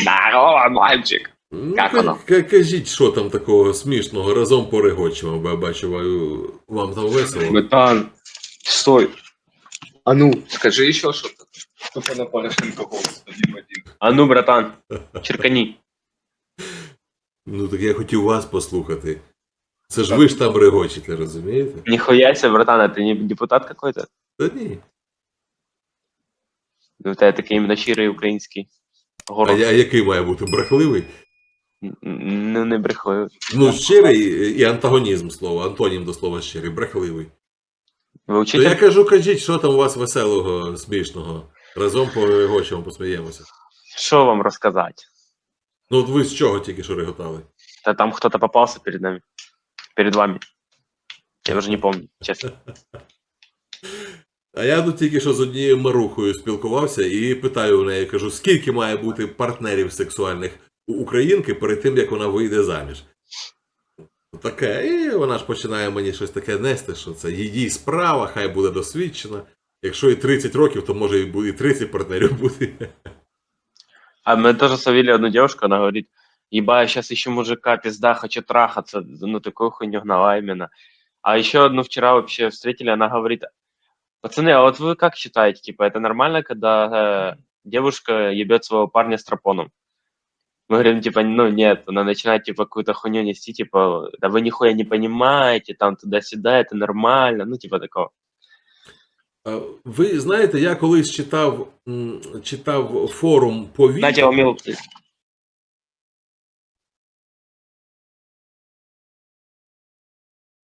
Здорово, мальчик. Ну, Як воно? Кажіть, що там такого смішного, разом порегочемо, бо я бачу, вам там весело. Братан, стой. А ну, скажи еще что-то. Тупо на Порошенко голос один в один. А ну, братан, черкани. Ну так я хотів вас послухати. Це ж ви ж там регочете, розумієте? Нихуя себе, братан, а ты не депутат какой-то? Та ні. Ну, у тебя такий іменно щирий український А, я- який має бути брехливий? Ну, не брехливий. Ну, щирий і антагонізм слова, антонім до слова щирий, брехливий. Ви То я кажу, кажіть, що там у вас веселого, смішного. Разом порегочемо, посміємося. Що вам розказати? Ну, от ви з чого тільки що реготали? Та там хто-то попався перед нами. Перед вами. Я вже не помню, чесно. А я тут тільки що з однією марухою спілкувався і питаю у неї, кажу, скільки має бути партнерів сексуальних у українки перед тим, як вона вийде заміж. Таке, і вона ж починає мені щось таке нести, що це її справа, хай буде досвідчена. Якщо і 30 років, то може і 30 партнерів бути. А мы тоже словили одну девушку, она говорит, еба, я сейчас ищу мужика, пизда, хочу трахаться. Ну, такую хуйню гнала именно. А еще одну вчера вообще встретили, она говорит, пацаны, а вот вы как считаете, типа, это нормально, когда э, девушка ебет своего парня с тропоном? Мы говорим, типа, ну, нет, она начинает, типа, какую-то хуйню нести, типа, да вы нихуя не понимаете, там, туда-сюда, это нормально, ну, типа, такого. А Ви знаєте, я колись читав, м, читав форум по Дайте я відео. умел,